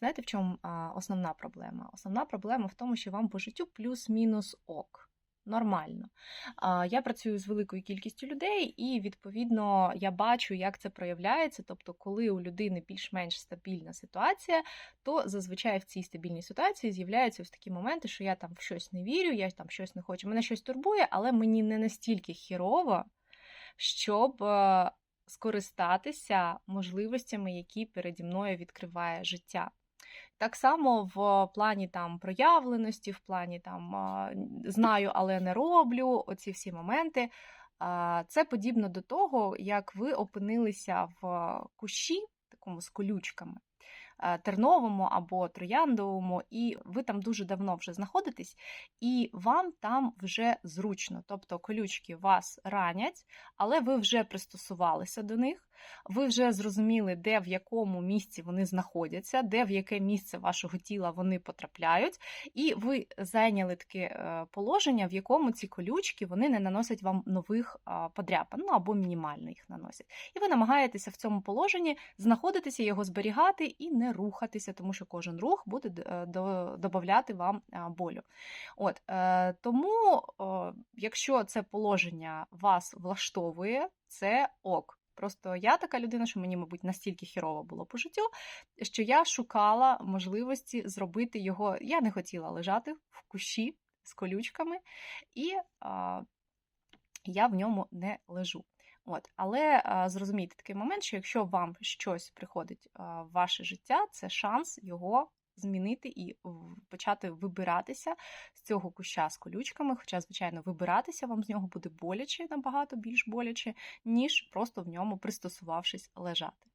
Знаєте, в чому основна проблема? Основна проблема в тому, що вам по життю плюс-мінус ок. Нормально. Я працюю з великою кількістю людей, і відповідно я бачу, як це проявляється. Тобто, коли у людини більш-менш стабільна ситуація, то зазвичай в цій стабільній ситуації з'являються ось такі моменти, що я там в щось не вірю, я там щось не хочу. Мене щось турбує, але мені не настільки хірово, щоб е, скористатися можливостями, які переді мною відкриває життя. Так само в плані там проявленості, в плані там знаю, але не роблю, оці всі моменти. Це подібно до того, як ви опинилися в кущі, такому з колючками, е, терновому або трояндовому, і ви там дуже давно вже знаходитесь, і вам там вже зручно. Тобто колючки вас ранять, але ви вже пристосувалися до них. Ви вже зрозуміли, де в якому місці вони знаходяться, де в яке місце вашого тіла вони потрапляють, і ви зайняли таке е, положення, в якому ці колючки вони не наносять вам нових подряпин, ну або мінімально їх наносять. І ви намагаєтеся в цьому положенні знаходитися, його зберігати і не рухатися, тому що кожен рух буде е, до- додавати вам болю. От е, тому, якщо це положення вас влаштовує, це ок. Просто я така людина, що мені, мабуть, настільки хірово було по життю, що я шукала можливості зробити його. Я не хотіла лежати в кущі з колючками, і а, я в ньому не лежу. От, але а, зрозумійте такий момент, що якщо вам щось приходить а, в ваше життя, це шанс його змінити і почати вибиратися з цього куща з колючками. Хоча, звичайно, вибиратися вам з нього буде боляче, набагато більш боляче, ніж просто в ньому пристосувавшись лежати.